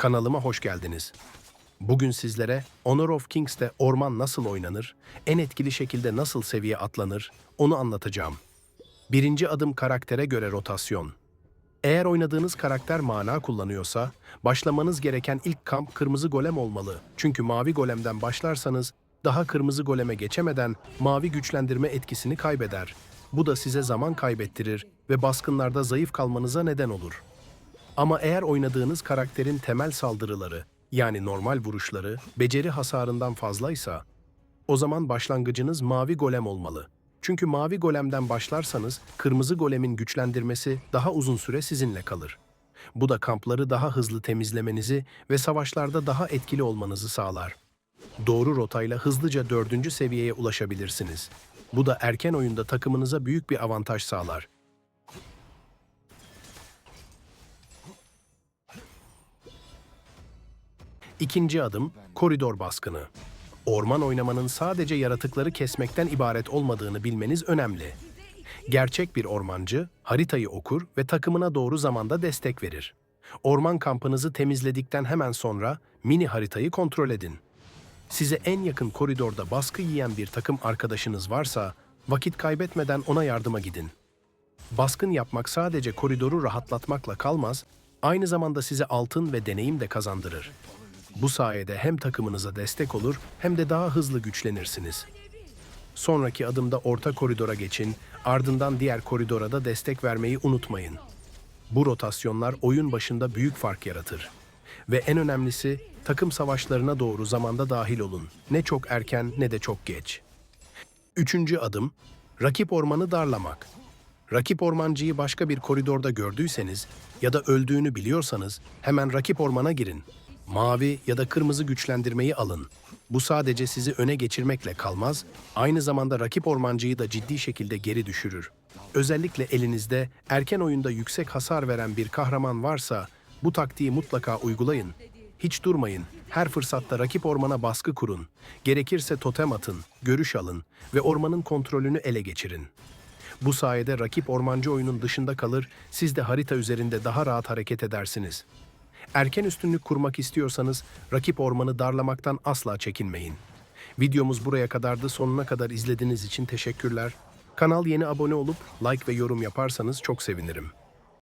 Kanalıma hoş geldiniz. Bugün sizlere Honor of Kings'te orman nasıl oynanır, en etkili şekilde nasıl seviye atlanır, onu anlatacağım. Birinci adım karaktere göre rotasyon. Eğer oynadığınız karakter mana kullanıyorsa, başlamanız gereken ilk kamp kırmızı golem olmalı. Çünkü mavi golemden başlarsanız, daha kırmızı goleme geçemeden mavi güçlendirme etkisini kaybeder. Bu da size zaman kaybettirir ve baskınlarda zayıf kalmanıza neden olur. Ama eğer oynadığınız karakterin temel saldırıları, yani normal vuruşları, beceri hasarından fazlaysa, o zaman başlangıcınız mavi golem olmalı. Çünkü mavi golemden başlarsanız kırmızı golemin güçlendirmesi daha uzun süre sizinle kalır. Bu da kampları daha hızlı temizlemenizi ve savaşlarda daha etkili olmanızı sağlar. Doğru rotayla hızlıca dördüncü seviyeye ulaşabilirsiniz. Bu da erken oyunda takımınıza büyük bir avantaj sağlar. İkinci adım koridor baskını. Orman oynamanın sadece yaratıkları kesmekten ibaret olmadığını bilmeniz önemli. Gerçek bir ormancı haritayı okur ve takımına doğru zamanda destek verir. Orman kampınızı temizledikten hemen sonra mini haritayı kontrol edin. Size en yakın koridorda baskı yiyen bir takım arkadaşınız varsa vakit kaybetmeden ona yardıma gidin. Baskın yapmak sadece koridoru rahatlatmakla kalmaz, aynı zamanda size altın ve deneyim de kazandırır. Bu sayede hem takımınıza destek olur hem de daha hızlı güçlenirsiniz. Sonraki adımda orta koridora geçin, ardından diğer koridora da destek vermeyi unutmayın. Bu rotasyonlar oyun başında büyük fark yaratır. Ve en önemlisi takım savaşlarına doğru zamanda dahil olun. Ne çok erken ne de çok geç. Üçüncü adım, rakip ormanı darlamak. Rakip ormancıyı başka bir koridorda gördüyseniz ya da öldüğünü biliyorsanız hemen rakip ormana girin. Mavi ya da kırmızı güçlendirmeyi alın. Bu sadece sizi öne geçirmekle kalmaz, aynı zamanda rakip ormancıyı da ciddi şekilde geri düşürür. Özellikle elinizde erken oyunda yüksek hasar veren bir kahraman varsa bu taktiği mutlaka uygulayın. Hiç durmayın. Her fırsatta rakip ormana baskı kurun. Gerekirse totem atın, görüş alın ve ormanın kontrolünü ele geçirin. Bu sayede rakip ormancı oyunun dışında kalır, siz de harita üzerinde daha rahat hareket edersiniz. Erken üstünlük kurmak istiyorsanız rakip ormanı darlamaktan asla çekinmeyin. Videomuz buraya kadardı. Sonuna kadar izlediğiniz için teşekkürler. Kanal yeni abone olup like ve yorum yaparsanız çok sevinirim.